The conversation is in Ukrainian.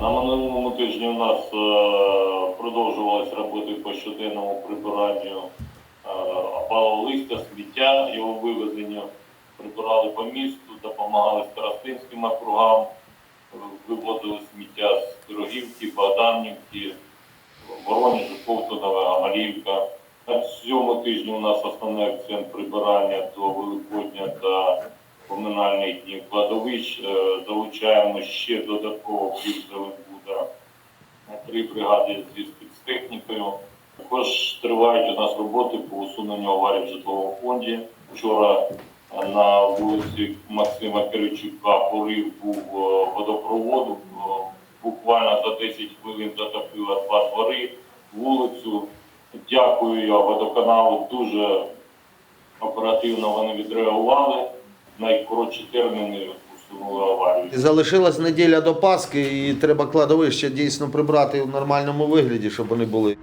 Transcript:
На минулому тижні у нас е, продовжувалися роботи по щоденному прибиранню е, опалого листя, сміття, його вивезенню. Прибирали по місту, допомагали старостинським округам, вивозили сміття з Пирогівки, Богданівки, Воронежу, Ковтунова, Амаліївка. На цьому тижні у нас основний акцент прибирання до Великодня та комунальних днів кладовищ. Е, Залучаємо ще додатково буде три бригади зі спецтехнікою. Також тривають у нас роботи по усуненню аварій в житловому фонді. Вчора е, на вулиці Максима Киричука порив був е, водопроводу. Е, Буквально за 10 хвилин затопило два двори, вулицю. Дякую я водоканалу. Дуже оперативно вони відреагували. Найкоротші терміни усунули аварію. Залишилась неділя до Пасхи і треба кладовище дійсно прибрати в нормальному вигляді, щоб вони були.